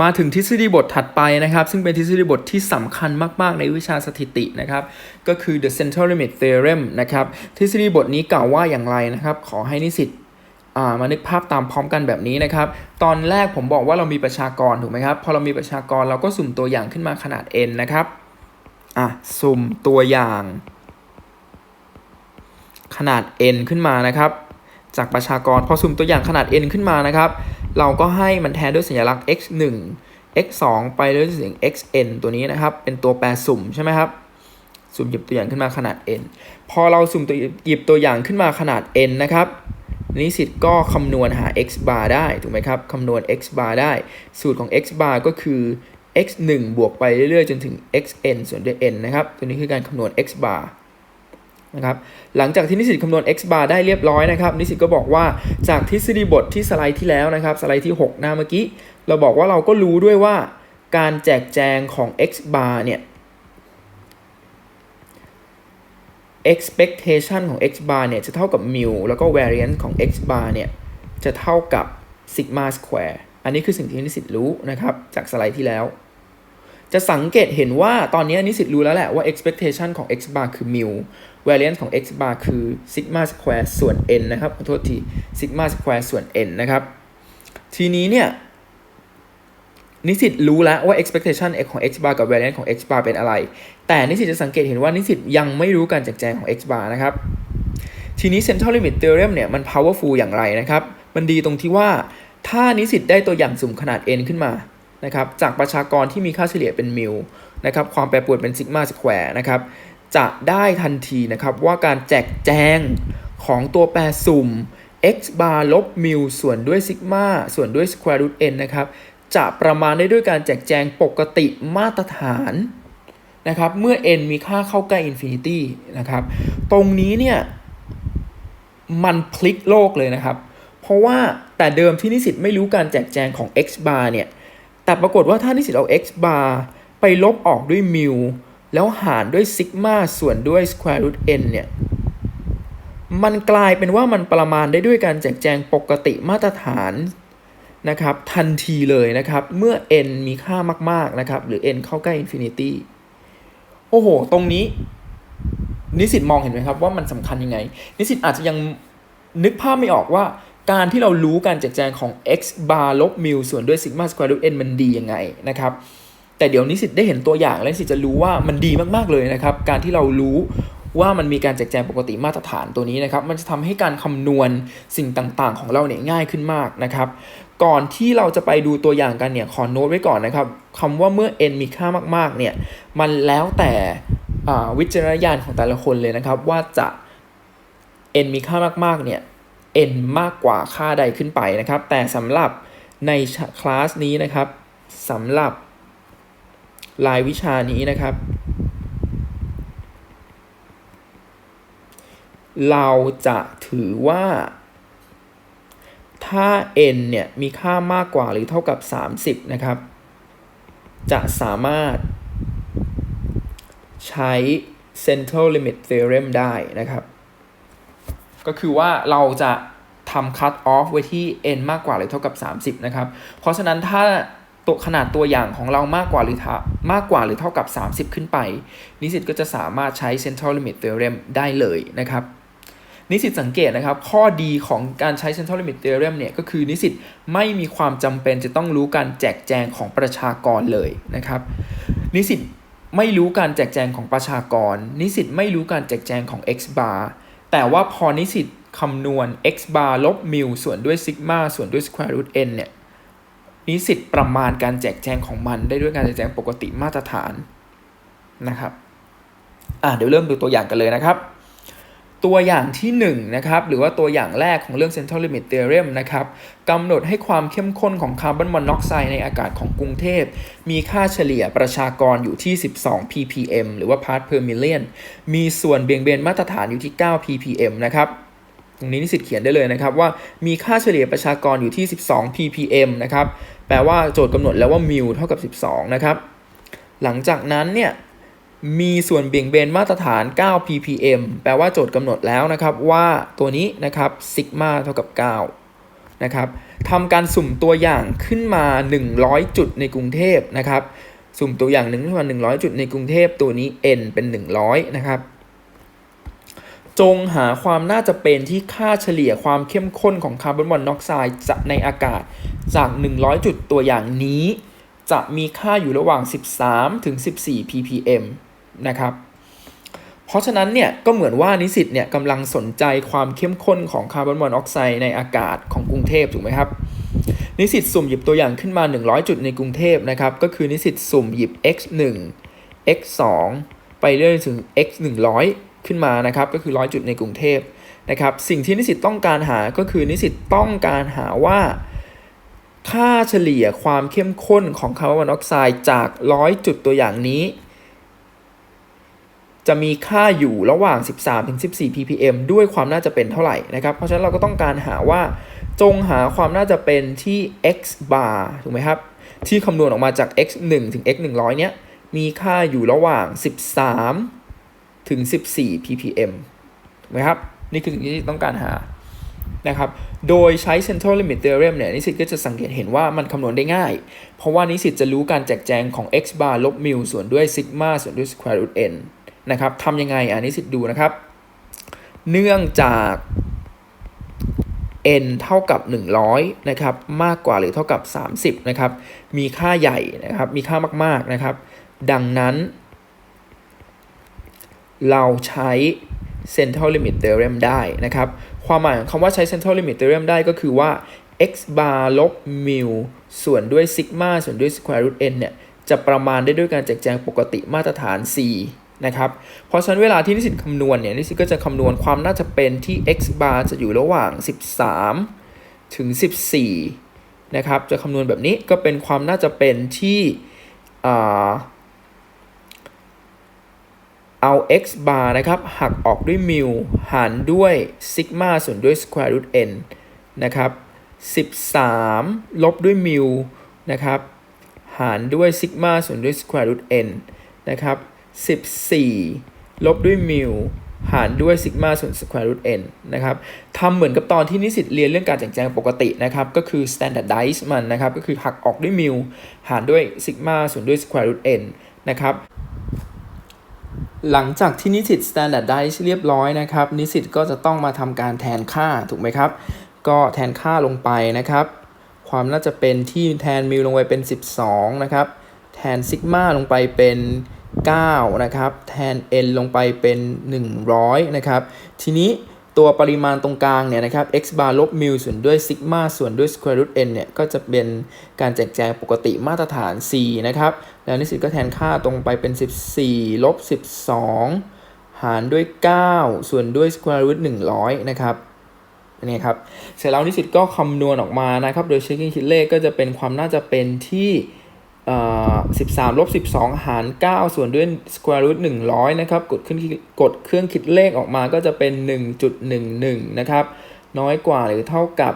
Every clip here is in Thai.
มาถึงทฤษฎีบทถัดไปนะครับ ซึ่งเป็นทฤษฎีบทที่สำคัญมาก ๆ ในวิชาสถิตินะครับ ก็คือ the central limit theorem นะครับ ทฤษฎีบทนี้กล่าวว่าอย่างไรนะครับ ขอให้นิสิตมานึกภาพตามพร้อมกันแบบนี้นะครับ ตอนแรกผมบอกว่าเรามีประชากรถูกไหมครับ พอเรามีประชากรเราก็สุ่มตัวอย่างขึ้นมาขนาด n นะครับ อะ สุ่มตัวอย่าง ขนาด n ขึ้นมานะครับ จากประชากรพอสุ่มตัวอย่างขนาด n ขึ้นมานะครับ เราก็ให้มันแทนด้วยสัญลักษณ์ x 1 x 2ไปด้วยเสียง xn ตัวนี้นะครับ เป็นตัวแปรสุ่มใช่ไหมครับสุ่มหยิบตัวอย่างขึ้นมาขนาด n พอเราสุ่มตัวหยิบตัวอย่างขึ้นมาขนาด n นะครับนิสิตก็คำนวณหา x bar ได้ถูกไหมครับคำนวณ x bar ได้ สูตรของ x bar ก็คือ x 1บวกไปเรื่อยๆ จนถึง xn ส่วนด้วย n นะครับ ตัวนี้คือการคำนวณ x bar นะครับหลังจากที่นิสิตคำนวณ x bar ได้เรียบร้อยนะครับ นิสิตก็บอกว่าจากทฤษฎีบทที่สไลด์ที่แล้วนะครับ สไลด์ที่ 6 หน้าเมื่อกี้ เราบอกว่าเราก็รู้ด้วยว่าการแจกแจงของ x bar เนี่ย expectation ของ x bar เนี่ย จะเท่ากับ mu แล้วก็ variance ของ x bar เนี่ย จะเท่ากับ sigma square อันนี้คือสิ่งที่นิสิตรู้นะครับ จากสไลด์ที่แล้ว จะสังเกตเห็นว่าตอนนี้นิสิตรู้แล้วแหละว่า expectation ของ x bar คือ mu variance ของ x bar คือ sigma square ส่วน n นะครับ ขอโทษที sigma square ส่วน n นะครับ ทีนี้เนี่ย นิสิตรู้แล้วว่า expectation ของ x bar กับ variance ของ x bar เป็นอะไร แต่นิสิตจะสังเกตเห็นว่านิสิตยังไม่รู้การแจกแจงของ x bar นะครับ ทีนี้ central limit theorem เนี่ยมัน powerful อย่างไรนะครับ มันดีตรงที่ว่าถ้านิสิตได้ตัวอย่างสุ่มขนาด n ขึ้นมา นะครับจากประชากรที่มีค่าเฉลี่ยเป็นมิลนะครับความแปรปรวนเป็นซิกมาสแควร์นะครับจะได้ทันทีนะครับว่าการแจกแจงของตัวแปรสุ่ม x bar ลบมิลส่วนด้วยซิกมาส่วนด้วย square root n นะครับจะประมาณได้ด้วยการแจกแจงปกติมาตรฐานนะครับเมื่อ n มีค่าเข้าใกล้ infinity นะครับตรงนี้เนี่ยมันพลิกโลกเลยนะครับ เพราะว่าแต่เดิมที่นิสิตไม่รู้การแจกแจงของ x bar เนี่ย แต่ปรากฏว่าถ้านิสิตเอา x bar ไปลบออกด้วยมิลแล้วหารด้วยซิกมาส่วนด้วย square root n เนี่ย มันกลายเป็นว่ามันประมาณได้ด้วยการแจกแจงปกติมาตรฐานนะครับทันทีเลยนะครับ เมื่อ n มีค่ามากๆนะครับ หรือ n เข้าใกล้ infinity โอ้โห ตรงนี้ นิสิตมองเห็นไหมครับว่ามันสำคัญยังไง นิสิตอาจจะยังนึกภาพไม่ออกว่า การที่เรารู้การแจกแจงของ x bar ลบมิลส่วนด้วย sigma square root n มันดียังไงนะครับแต่เดี๋ยวนิสิตได้เห็นตัวอย่างและนิสิตจะรู้ว่ามันดีมากๆเลยนะครับ การที่เรารู้ว่ามันมีการแจกแจงปกติมาตรฐานตัวนี้นะครับ มันจะทำให้การคำนวณสิ่งต่างๆ ของเราเนี่ยง่ายขึ้นมากนะครับ ก่อนที่เราจะไปดูตัวอย่างกันเนี่ยขอโน้ตไว้ก่อนนะครับคำว่าเมื่อ n มีค่ามากๆเนี่ยมันแล้วแต่วิจารณญาณของแต่ละคนเลยนะครับ ว่าจะ n มีค่ามากๆเนี่ย n มากกว่าค่าใดขึ้นไปนะครับ แต่สำหรับในคลาสนี้นะครับสำหรับรายวิชานี้นะครับ เราจะถือว่า ถ้า n เนี่ยมีค่ามากกว่าหรือเท่ากับ 30 นะครับ จะสามารถใช้ central limit theorem ได้นะครับ ก็คือว่าเราจะทำ cut off ไว้ที่ n มากกว่าหรือเท่ากับ 30 นะครับ เพราะฉะนั้นถ้าตัวขนาดตัวอย่างของเรามากกว่าหรือมากกว่าหรือเท่ากับ 30 ขึ้นไป นิสิตก็จะสามารถใช้ central limit theorem ได้เลยนะครับ นิสิตสังเกตนะครับ ข้อดีของการใช้ central limit theorem เนี่ยก็คือนิสิตไม่มีความจำเป็นจะต้องรู้การแจกแจงของประชากรเลยนะครับ นิสิตไม่รู้การแจกแจงของประชากร นิสิตไม่รู้การแจกแจงของ x bar แต่ว่าพอนิสิตคำนวณ x bar ลบมิลส่วนด้วยซิกมาส่วนด้วย square root n เนี่ยนิสิตประมาณการแจกแจงของมันได้ด้วยการแจกแจงปกติมาตรฐานนะครับ อะเดี๋ยวเริ่มดูตัวอย่างกันเลยนะครับ ตัวอย่างที่1นนะครับหรือว่าตัวอย่างแรกของเรื่อง central limit theorem นะครับกำหนดให้ความเข้มข้นของคาร์บอนมอนอกไซด์ในอากาศของกรุงเทพ มีค่าเฉลี่ยประชากรอยู่ที่ 12 ppm หรือว่า part per million มีส่วนเบี่ยงเบนมาตรฐานอยู่ที่ 9 ppm นะครับตรงนี้นิสิตเขียนได้เลยนะครับว่ามีค่าเฉลี่ยประชากรอยู่ที่ 12 ppm นะครับแปลว่าโจทย์กำหนดแล้วว่ามิลเท่ากับ 12 นะครับหลังจากนั้นเนี่ย มีส่วนเบี่ยงเบนมาตรฐาน 9 ppm แปลว่าโจทย์กำหนดแล้วนะครับว่าตัวนี้นะครับซิกมาเท่ากับ 9 นะครับทำการสุ่มตัวอย่างขึ้นมา 100 จุดในกรุงเทพนะครับ สุ่มตัวอย่างหนึ่งขึ้นมา 100 จุดในกรุงเทพตัวนี้ n เป็น 100 นะครับ จงหาความน่าจะเป็นที่ค่าเฉลี่ยความเข้มข้นของคาร์บอนมอนอกไซด์จะในอากาศจาก 100 จุดตัวอย่างนี้ จะมีค่าอยู่ระหว่าง 13 ถึง 14 ppm นะครับ เพราะฉะนั้นเนี่ยก็เหมือนว่านิสิตเนี่ยกำลังสนใจความเข้มข้นของคาร์บอนมอนอกไซด์ในอากาศของกรุงเทพถูกไหมครับ นิสิตสุ่มหยิบตัวอย่างขึ้นมา 100 จุดในกรุงเทพนะครับ ก็คือนิสิตสุ่มหยิบ x 1 x 2ไปเรื่อยถึง x 100 ขึ้นมานะครับ ก็คือ 100 จุดในกรุงเทพนะครับ สิ่งที่นิสิตต้องการหาก็คือนิสิตต้องการหาว่า ค่าเฉลี่ยความเข้มข้นของคาร์บอนมอนอกไซด์จาก 100 จุดตัวอย่างนี้ จะมีค่าอยู่ระหว่าง 13-14 ppm ด้วยความน่าจะเป็นเท่าไหร่นะครับ เพราะฉะนั้นเราก็ต้องการหาว่าจงหาความน่าจะเป็นที่ x bar ถูกไหมครับ ที่คำนวณออกมาจาก x 1ถึง x 100 เนี้ย มีค่าอยู่ระหว่าง 13 ถึง 14 ppm ถูกไหมครับ นี่คือสิ่งที่ต้องการหา นะครับ โดยใช้ central limit theorem เนี่ยนิสิตก็จะสังเกตเห็นว่ามันคำนวณได้ง่าย เพราะว่านิสิตจะรู้การแจกแจงของ x bar ลบ mu ส่วนด้วย sigma ส่วนด้วย square root n นะครับทำยังไงอะนิสิตดูนะครับ เนื่องจาก n เท่ากับ 100 นะครับ มากกว่าหรือเท่ากับ 30 นะครับ มีค่าใหญ่นะครับ มีค่ามาก ๆ นะครับ ดังนั้น เราใช้ central limit theorem ได้นะครับ ความหมายของคำว่าใช้ central limit theorem ได้ก็คือว่า x bar ลบ mu ส่วนด้วย sigma ส่วนด้วย square root n เนี่ย จะประมาณได้ด้วยการแจกแจงปกติมาตรฐาน c นะครับ เพราะฉะนั้นเวลาที่นิสิตคำนวณเนี่ย นิสิตก็จะคำนวณความน่าจะเป็นที่ x bar จะอยู่ระหว่าง 13 ถึง 14 นะครับ จะคำนวณแบบนี้ก็เป็นความน่าจะเป็นที่ เอา x bar นะครับ หักออกด้วย mu หารด้วย sigma ส่วนด้วย square root n นะครับ13 ลบด้วย mu นะครับ หารด้วย sigma ส่วนด้วย square root n นะครับ14 ลบด้วยมิวหารด้วยซิกมาส่วน square root n นะครับทำเหมือนกับตอนที่นิสิตเรียนเรื่องการแจกแจงปกตินะครับ ก็คือ standardize มันนะครับ ก็คือหักออกด้วยมิวหารด้วยซิกมาส่วนด้วย square root n นะครับ หลังจากที่นิสิต standardize เรียบร้อยนะครับ นิสิตก็จะต้องมาทำการแทนค่าถูกไหมครับ ก็แทนค่าลงไปนะครับ ความน่าจะเป็นที่แทนมิวลงไปเป็น 12 นะครับ แทนซิกมาลงไปเป็น9นะครับ แทน n ลงไปเป็น 100 นะครับ ทีนี้ ตัวปริมาณตรงกลางเนี่ยนะครับ x bar ลบ mu ส่วนด้วยซิกมาส่วนด้วย square root n เนี่ยก็จะเป็นการแจกแจงปกติมาตรฐาน c นะครับ แล้วนิสิตก็แทนค่าตรงไปเป็น 14ลบ12 หารด้วย 9 ส่วนด้วย square root 100 นะครับนี่ครับ เสร็จแล้วนิสิตก็คำนวณออกมานะครับ โดยใช้เครื่องคิดเลขก็จะเป็นความน่าจะเป็นที่ 13ลบ12หาร9ส่วนด้วย square root 100นะครับ กดขึ้นกดเครื่องคิดเลขออกมาก็จะเป็น1.11นะครับ น้อยกว่าหรือเท่ากับ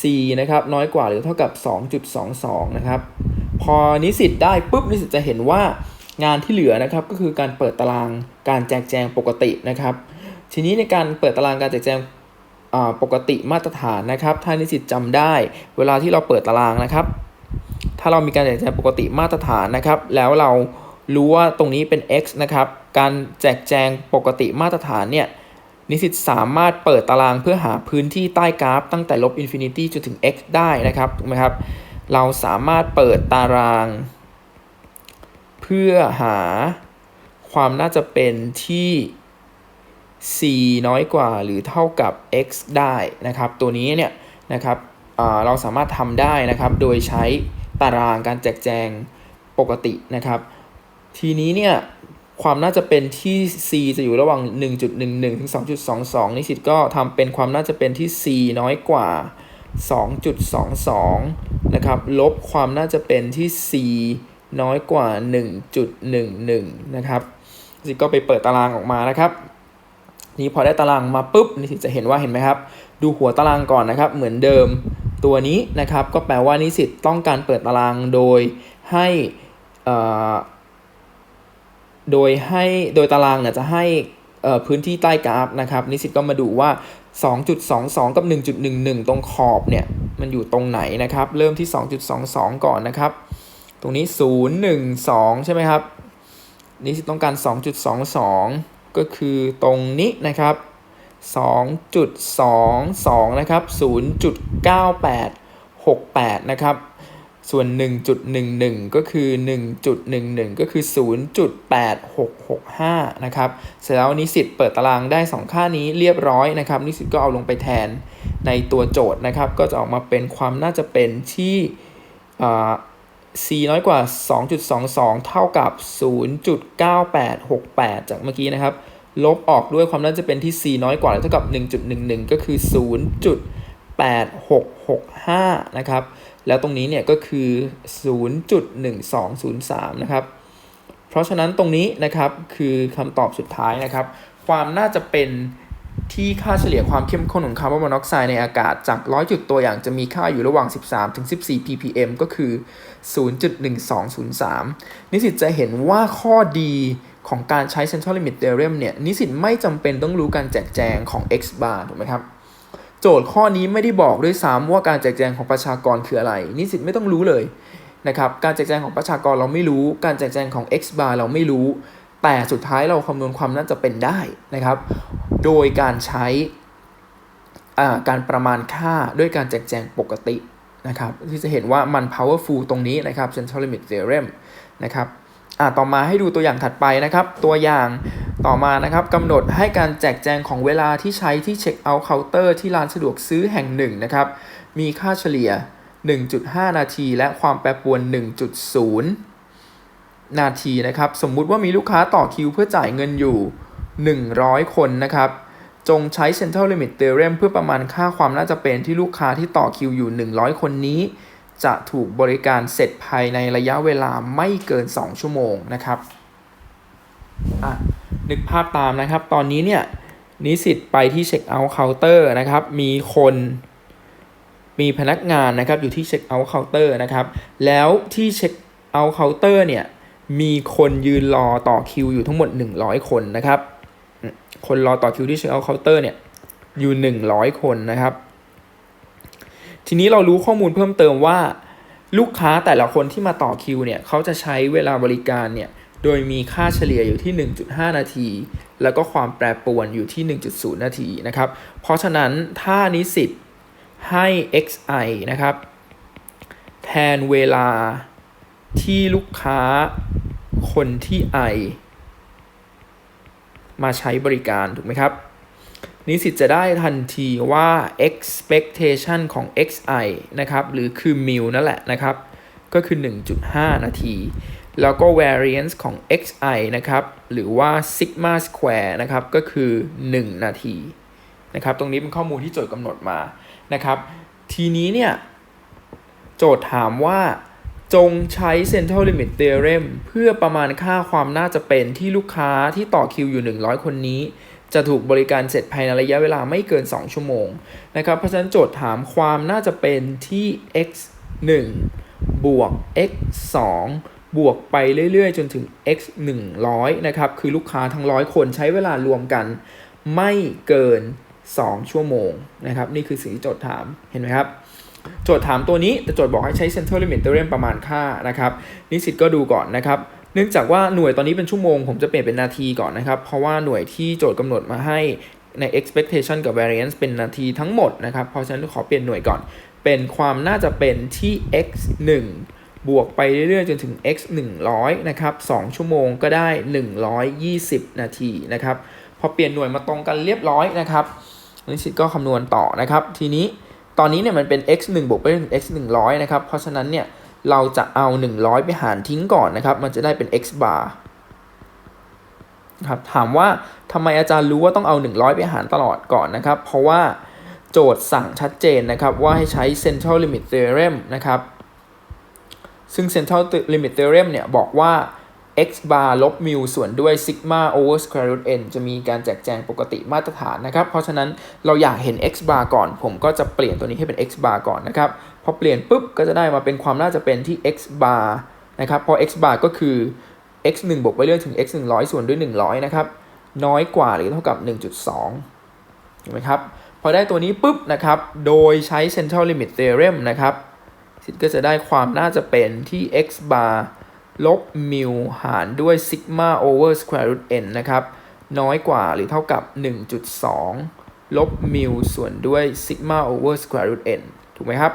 c นะครับ น้อยกว่าหรือเท่ากับ 2.22 นะครับ พอนิสิตได้ปุ๊บนิสิตจะเห็นว่างานที่เหลือนะครับก็คือการเปิดตารางการแจกแจงปกตินะครับ ทีนี้ในการเปิดตารางการแจกแจงปกติมาตรฐานนะครับ ถ้านิสิตจำได้ เวลาที่เราเปิดตารางนะครับ ถ้าเรามีการแจกแจงปกติมาตรฐานนะครับ แล้วเรารู้ว่าตรงนี้เป็น x นะครับ การแจกแจงปกติมาตรฐานเนี่ยนิสิตสามารถเปิดตารางเพื่อหาพื้นที่ใต้กราฟ ตั้งแต่ลบอินฟินิตี้จนถึง x ได้นะครับถูกไหมครับ เราสามารถเปิดตาราง เพื่อหาความน่าจะเป็นที่ c น้อยกว่าหรือเท่ากับ x ได้นะครับ ตัวนี้เนี่ยนะครับเราสามารถทำได้นะครับโดยใช้ ตารางการแจกแจงปกตินะครับ ทีนี้เนี่ยความน่าจะเป็นที่ c จะอยู่ระหว่าง 1.11 ถึง 2.22 นิสิตก็ทำเป็นความน่าจะเป็นที่ c น้อยกว่า 2.22 นะครับ ลบความน่าจะเป็นที่ c น้อยกว่า 1.11 นะครับนิสิตก็ไปเปิดตารางออกมานะครับนี้พอได้ตารางมาปุ๊บนิสิตจะเห็นว่าเห็นไหมครับ ดูหัวตารางก่อนนะครับ เหมือนเดิม ตัวนี้นะครับก็แปลว่านิสิตต้องการเปิดตารางโดยให้โดยให้โดยตารางเนี่ยจะให้พื้นที่ใต้กราฟนะครับนิสิตก็มาดูว่า 2.22 กับ 1.11 ตรงขอบเนี่ยมันอยู่ตรงไหนนะครับ เริ่มที่ 2.22 ก่อนนะครับ ตรงนี้ 012 ใช่ไหมครับนี่ต้องการ 2.22 ก็คือตรงนี้นะครับ 2.22 นะครับ 0.9868 นะครับ ส่วน 1.11 ก็คือ 1.11 ก็คือ 0.8665 นะครับ เสร็จแล้วนิสิตเปิดตารางได้ 2 ค่านี้เรียบร้อยนะครับ นิสิตก็เอาลงไปแทนในตัวโจทย์นะครับ ก็จะออกมาเป็นความน่าจะเป็นที่อ่า c น้อยกว่า 2.22 เท่ากับ 0.9868 จากเมื่อกี้นะครับ ลบออกด้วยความน่าจะเป็นที่ c น้อยกว่าเท่ากับ 1.11 ก็คือ 0.8665 นะครับ แล้วตรงนี้เนี่ยก็คือ 0.1203 นะครับ เพราะฉะนั้นตรงนี้นะครับคือคำตอบสุดท้ายนะครับ ความน่าจะเป็นที่ค่าเฉลี่ยความเข้มข้นของคาร์บอนมอนอกไซด์ในอากาศจาก 100 จุดตัวอย่างจะมีค่าอยู่ระหว่าง 13 ถึง 14 ppm ก็คือ 0.1203 นิสิตจะเห็นว่าข้อดี ของการใช้ Central Limit Theorem เนี่ยนิสิตไม่จำเป็นต้องรู้การแจกแจงของ x bar ถูกไหมครับโจทย์ข้อนี้ไม่ได้บอกด้วยซ้ำว่าการแจกแจงของประชากรคืออะไร นิสิตไม่ต้องรู้เลยนะครับการแจกแจงของประชากรเราไม่รู้ การแจกแจงของ x bar เราไม่รู้ แต่สุดท้ายเราคำนวณความน่าจะเป็นได้นะครับ โดยการใช้การประมาณค่าด้วยการแจกแจงปกตินะครับที่จะเห็นว่ามัน powerful ตรงนี้นะครับ central limit theorem นะครับ อ่าต่อมาให้ดูตัวอย่างถัดไปนะครับ ตัวอย่างต่อมานะครับกำหนดให้การแจกแจงของเวลาที่ใช้ที่เช็คเอาท์เคาน์เตอร์ที่ร้านสะดวกซื้อแห่งหนึ่งนะครับ มีค่าเฉลี่ย 1.5 นาที และความแปรปรวน 1.0 นาทีนะครับ สมมุติว่ามีลูกค้าต่อคิวเพื่อจ่ายเงินอยู่ 100 คนนะครับ จงใช้ Central Limit Theorem เพื่อประมาณค่าความน่าจะเป็นที่ลูกค้าที่ต่อคิวอยู่ 100 คนนี้ จะถูกบริการเสร็จภายในระยะเวลาไม่เกิน 2 ชั่วโมงนะครับนึกภาพตามนะครับ ตอนนี้เนี่ยนิสิตไปที่เช็คเอาท์เคาน์เตอร์นะครับ มีคนมีพนักงานนะครับอยู่ที่เช็คเอาท์เคาน์เตอร์นะครับ แล้วที่เช็คเอาท์เคาน์เตอร์เนี่ยมีคนยืนรอต่อคิวอยู่ทั้งหมด 100 คนนะครับ คนรอต่อคิวที่เช็คเอาท์เคาน์เตอร์เนี่ยอยู่ 100 คนนะครับ ทีนี้เรารู้ข้อมูลเพิ่มเติมว่า ลูกค้าแต่ละคนที่มาต่อคิวเนี่ยเขาจะใช้เวลาบริการเนี่ยโดยมีค่าเฉลี่ยอยู่ที่ 1.5 นาที แล้วก็ความแปรปรวนอยู่ที่ 1.0 นาทีนะครับ เพราะฉะนั้นถ้านิสิตให้ xi นะครับ แทนเวลาที่ลูกค้าคนที่ i มาใช้บริการถูกไหมครับ นิสิตจะได้ทันทีว่า expectation ของ xi นะครับ หรือคือ mu นั่นแหละนะครับ ก็คือ 1.5 นาที แล้วก็ variance ของ xi นะครับ หรือว่า sigma square นะครับ ก็คือ 1 นาทีนะครับ ตรงนี้เป็นข้อมูลที่โจทย์กำหนดมานะครับ ทีนี้เนี่ย โจทย์ถามว่าจงใช้ Central Limit Theorem เพื่อประมาณค่าความน่าจะเป็นที่ลูกค้าที่ต่อคิวอยู่ 100 คนนี้ จะถูกบริการเสร็จภายในระยะเวลาไม่เกิน 2 ชั่วโมงนะครับ เพราะฉะนั้นโจทย์ถามความน่าจะเป็นที่ x 1 บวก x 2 บวกไปเรื่อยๆ จนถึง x 100 นะครับ คือลูกค้าทั้งร้อยคนใช้เวลารวมกัน ไม่เกิน 2 ชั่วโมงนะครับ นี่คือสิ่งที่โจทย์ถาม เห็นไหมครับ โจทย์ถามตัวนี้ แต่โจทย์บอกให้ใช้ Central Limit Theorem ประมาณค่านะครับ นิสิตก็ดูก่อนนะครับ เนื่องจากว่าหน่วยตอนนี้เป็นชั่วโมง ผมจะเปลี่ยนเป็นนาทีก่อนนะครับ เพราะว่าหน่วยที่โจทย์กำหนดมาให้ใน expectation กับ variance เป็นนาทีทั้งหมดนะครับ เพราะฉะนั้นขอเปลี่ยนหน่วยก่อน เป็นความน่าจะเป็นที่ x 1บวกไปเรื่อยๆ จนถึง x 100นะครับ 2 ชั่วโมงก็ได้ 120 นาทีนะครับ พอเปลี่ยนหน่วยมาตรงกันเรียบร้อยนะครับนิสิตก็คำนวณต่อนะครับ ทีนี้ตอนนี้เนี่ยมันเป็น x 1บวกไปถึง x 100นะครับ เพราะฉะนั้นเนี่ย เราจะเอา 100 ไปหารทิ้งก่อนนะครับ มันจะได้เป็น x bar ครับถามว่าทำไมอาจารย์รู้ว่าต้องเอา 100 ไปหารตลอดก่อนนะครับ เพราะว่าโจทย์สั่งชัดเจนนะครับ ว่าให้ใช้ central limit theorem นะครับ ซึ่ง central limit theorem เนี่ย บอกว่า x bar ลบ mu ส่วนด้วย sigma over square root n จะมีการแจกแจงปกติมาตรฐานนะครับ เพราะฉะนั้นเราอยากเห็น x bar ก่อน ผมก็จะเปลี่ยนตัวนี้ให้เป็น x bar ก่อนนะครับ อเปลี่ยนปุ๊บก็จะได้มาเป็นความน่าจะเป็นที่ x bar นะครับพราะ x bar ก็คือ x 1บวกไปเรื่อยถึง x 100 ส่วนด้วย 100 นะครับ น้อยกว่าหรือเท่ากับ 1.2 ถูกไหมครับ พอได้ตัวนี้ปุ๊บนะครับ โดยใช้ central limit theorem นะครับสิทธิ์ก็จะได้ความน่าจะเป็นที่ x bar ลบ mu หารด้วย sigma over square root n นะครับ น้อยกว่าหรือเท่ากับ 1.2 ลบ mu ส่วนด้วย sigma over square root n ถูกไหมครับ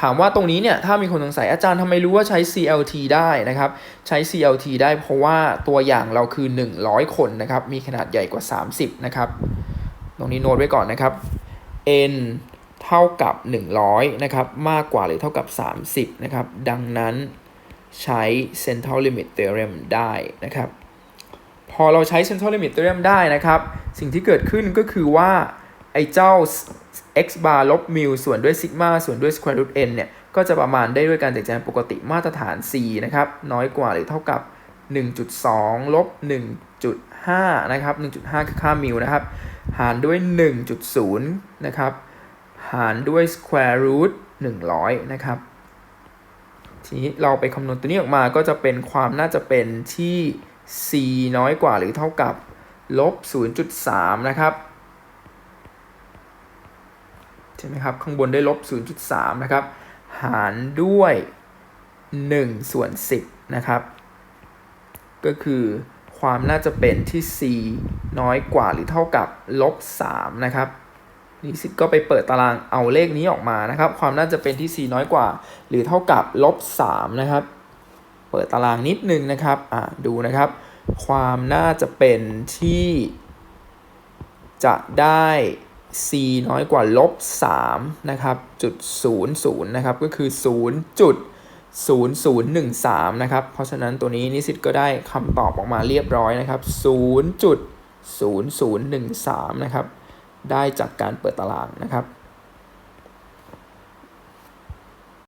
ถามว่าตรงนี้เนี่ยถ้ามีคนสงสัยอาจารย์ทำไมรู้ว่าใช้ CLT ได้นะครับ ใช้ CLT ได้เพราะว่าตัวอย่างเราคือ 100 คนนะครับ มีขนาดใหญ่กว่า 30 นะครับ ตรงนี้โน้ตไว้ก่อนนะครับ n เท่ากับ 100 นะครับ มากกว่าหรือเท่ากับ 30 นะครับ ดังนั้นใช้ central limit theorem ได้นะครับ พอเราใช้ central limit theorem ได้นะครับ สิ่งที่เกิดขึ้นก็คือว่าไอ้เจ้า x bar ลบ mu ส่วนด้วย sigma ส่วนด้วย square root n เนี่ย ก็จะประมาณได้ด้วยการแตกแจงปกติมาตรฐาน c นะครับ น้อยกว่าหรือเท่ากับ 1.2 ลบ 1.5 นะครับ 1.5 คือค่า mu นะครับ หารด้วย 1.0 นะครับ หารด้วย square root 100 นะครับทีนี้เราไปคำนวณตัวนี้ออกมาก็จะเป็นความน่าจะเป็นที่ c น้อยกว่าหรือเท่ากับลบ 0.3 นะครับ ใช่ไหมครับ ข้างบนได้ลบ 0.3 นะครับ หารด้วย 1 ส่วน 10 นะครับ ก็คือความน่าจะเป็นที่ c น้อยกว่าหรือเท่ากับลบ 3 นะครับนิสิตก็ไปเปิดตารางเอาเลขนี้ออกมานะครับ ความน่าจะเป็นที่ c น้อยกว่า หรือเท่ากับลบ 3 นะครับ เปิดตารางนิดนึงนะครับอ่าดูนะครับ ความน่าจะเป็นที่จะได้ c น้อยกว่าลบ3นะครับจุด00นะครับก็คือ0จุด0013นะครับเพราะฉะนั้นตัวนี้นิสิตก็ได้คำตอบออกมาเรียบร้อยนะครับ0.0013นะครับได้จากการเปิดตารางนะครับ